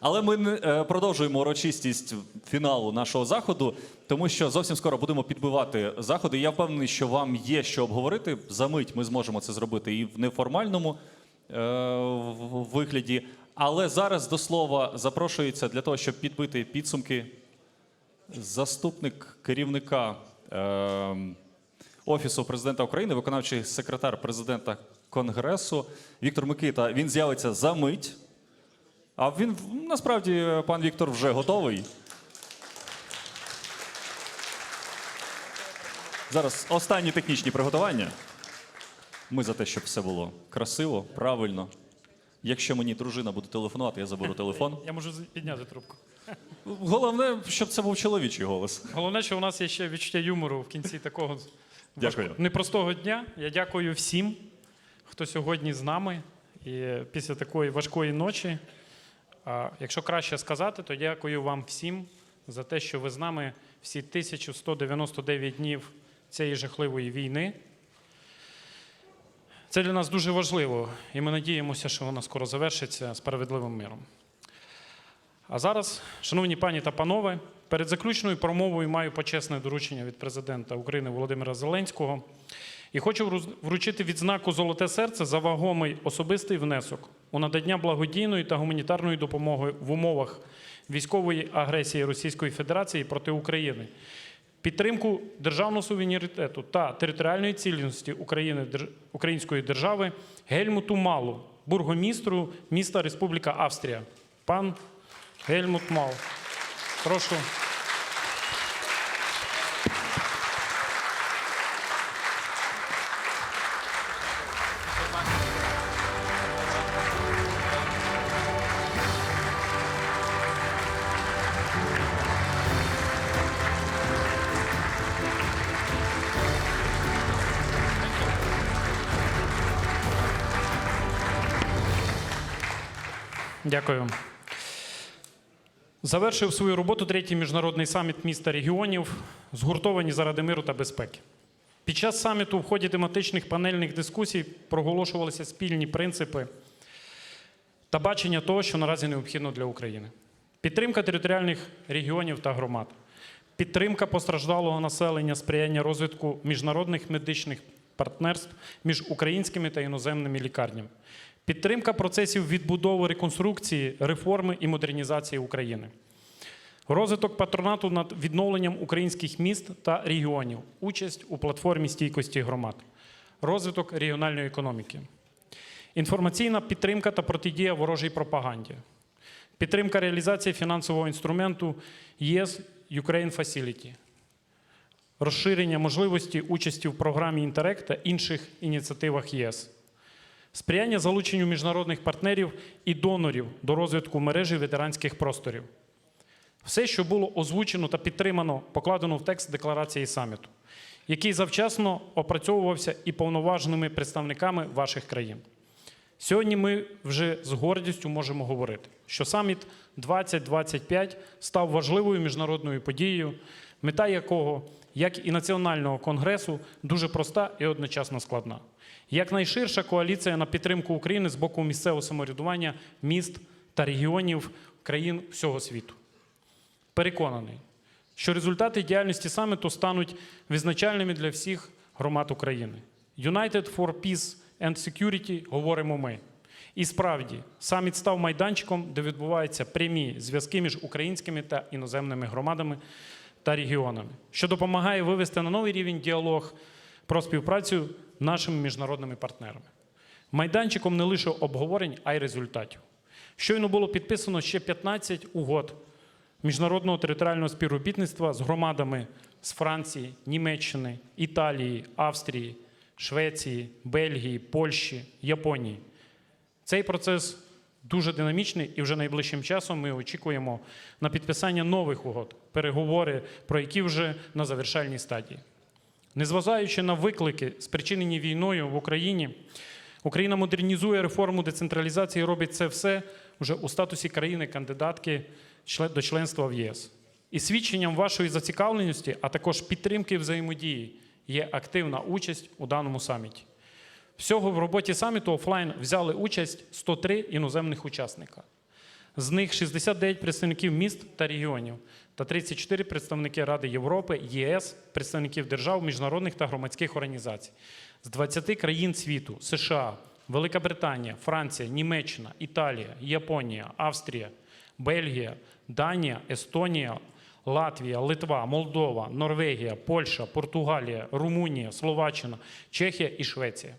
Але ми е, продовжуємо урочистість фіналу нашого заходу, тому що зовсім скоро будемо підбивати заходи. Я впевнений, що вам є що обговорити. За мить ми зможемо це зробити і в неформальному е, вигляді. Але зараз до слова запрошується для того, щоб підбити підсумки заступник керівника е, Офісу президента України, виконавчий секретар президента Конгресу Віктор Микита. Він з'явиться за мить. А він насправді, пан Віктор, вже готовий. Зараз останні технічні приготування. Ми за те, щоб все було красиво, правильно. Якщо мені дружина буде телефонувати, я заберу телефон. Я можу підняти трубку. Головне, щоб це був чоловічий голос. Головне, що у нас є ще відчуття юмору в кінці такого Дякую. непростого дня. Я дякую всім, хто сьогодні з нами. І після такої важкої ночі, якщо краще сказати, то дякую вам всім за те, що ви з нами всі 1199 днів цієї жахливої війни. Це для нас дуже важливо, і ми надіємося, що вона скоро завершиться справедливим миром. А зараз, шановні пані та панове, перед заключною промовою маю почесне доручення від президента України Володимира Зеленського і хочу вру- вручити відзнаку Золоте серце за вагомий особистий внесок у надання благодійної та гуманітарної допомоги в умовах військової агресії Російської Федерації проти України. Підтримку державного суверенітету та територіальної цілісності України української держави Гельмуту Малу, бургомістру міста Республіка Австрія. Пан Гельмут Мал. Прошу. Дякую. Завершив свою роботу третій міжнародний саміт міста регіонів, згуртовані заради миру та безпеки. Під час саміту в ході тематичних панельних дискусій проголошувалися спільні принципи та бачення того, що наразі необхідно для України. Підтримка територіальних регіонів та громад, підтримка постраждалого населення, сприяння розвитку міжнародних медичних партнерств між українськими та іноземними лікарнями, підтримка процесів відбудови, реконструкції, реформи і модернізації України. Розвиток патронату над відновленням українських міст та регіонів, участь у платформі стійкості громад, розвиток регіональної економіки, інформаційна підтримка та протидія ворожій пропаганді, підтримка реалізації фінансового інструменту ЄС Ukraine Facility, розширення можливості участі в програмі Інтерек та інших ініціативах ЄС, сприяння залученню міжнародних партнерів і донорів до розвитку мережі ветеранських просторів. Все, що було озвучено та підтримано, покладено в текст декларації саміту, який завчасно опрацьовувався і повноваженими представниками ваших країн. Сьогодні ми вже з гордістю можемо говорити, що саміт 2025 став важливою міжнародною подією, мета якого, як і національного конгресу, дуже проста і одночасно складна. Якнайширша коаліція на підтримку України з боку місцевого самоврядування, міст та регіонів країн всього світу. Переконаний, що результати діяльності саміту стануть визначальними для всіх громад України. United for Peace and Security говоримо ми. І справді, саміт став майданчиком, де відбуваються прямі зв'язки між українськими та іноземними громадами та регіонами, що допомагає вивести на новий рівень діалог про співпрацю нашими міжнародними партнерами. Майданчиком не лише обговорень, а й результатів. Щойно було підписано ще 15 угод міжнародного територіального співробітництва з громадами з Франції, Німеччини, Італії, Австрії, Швеції, Бельгії, Польщі, Японії. Цей процес дуже динамічний, і вже найближчим часом ми очікуємо на підписання нових угод, переговори, про які вже на завершальній стадії. Незважаючи на виклики, спричинені війною в Україні, Україна модернізує реформу децентралізації робить це все вже у статусі країни-кандидатки до членства в ЄС. І свідченням вашої зацікавленості, а також підтримки взаємодії, є активна участь у даному саміті. Всього в роботі саміту офлайн взяли участь 103 іноземних учасника. З них 69 представників міст та регіонів та 34 представники Ради Європи, ЄС, представників держав, міжнародних та громадських організацій. З 20 країн світу США, Велика Британія, Франція, Німеччина, Італія, Японія, Австрія, Бельгія, Данія, Естонія, Латвія, Литва, Молдова, Норвегія, Польща, Португалія, Румунія, Словаччина, Чехія і Швеція.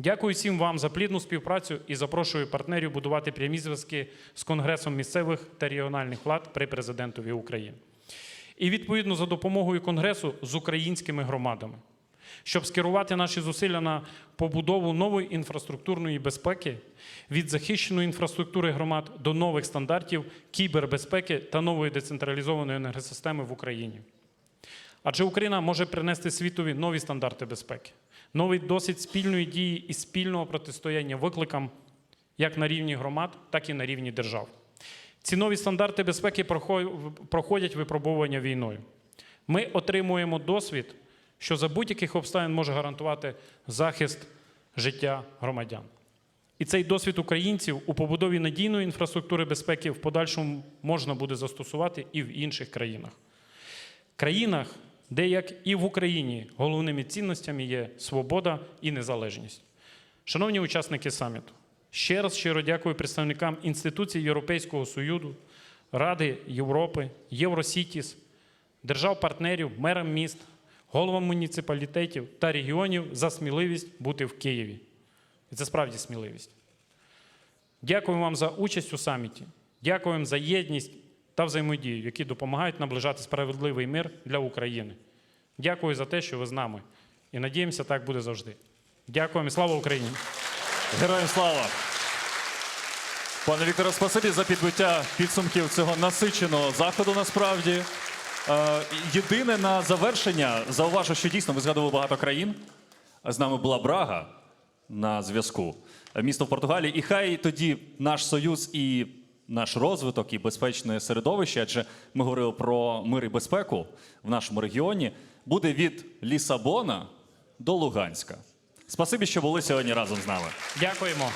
Дякую всім вам за плідну співпрацю і запрошую партнерів будувати прямі зв'язки з Конгресом місцевих та регіональних влад при президентові України. І відповідно за допомогою Конгресу з українськими громадами, щоб скерувати наші зусилля на побудову нової інфраструктурної безпеки від захищеної інфраструктури громад до нових стандартів кібербезпеки та нової децентралізованої енергосистеми в Україні. Адже Україна може принести світові нові стандарти безпеки, новий досвід спільної дії і спільного протистояння викликам як на рівні громад, так і на рівні держав. Ці нові стандарти безпеки проходять випробовування війною. Ми отримуємо досвід, що за будь-яких обставин може гарантувати захист життя громадян. І цей досвід українців у побудові надійної інфраструктури безпеки в подальшому можна буде застосувати і в інших країнах країнах, де, як і в Україні, головними цінностями є свобода і незалежність. Шановні учасники саміту, ще раз щиро дякую представникам інституцій Європейського Союзу, Ради Європи, Євросітіс, держав-партнерів, мерам міст, головам муніципалітетів та регіонів за сміливість бути в Києві. І це справді сміливість. Дякую вам за участь у саміті. Дякую вам за єдність та взаємодію, які допомагають наближати справедливий мир для України. Дякую за те, що ви з нами. І надіємося, так буде завжди. Дякуємо і слава Україні! Героям слава! Пане Вікторе, спасибі за підбиття підсумків цього насиченого заходу насправді. Е, єдине на завершення зауважу, що дійсно ви згадували багато країн. З нами була Брага на зв'язку, місто в Португалії. І хай тоді наш союз і наш розвиток, і безпечне середовище, адже ми говорили про мир і безпеку в нашому регіоні, буде від Лісабона до Луганська. Спасибі, що були сьогодні разом з нами. Дякуємо!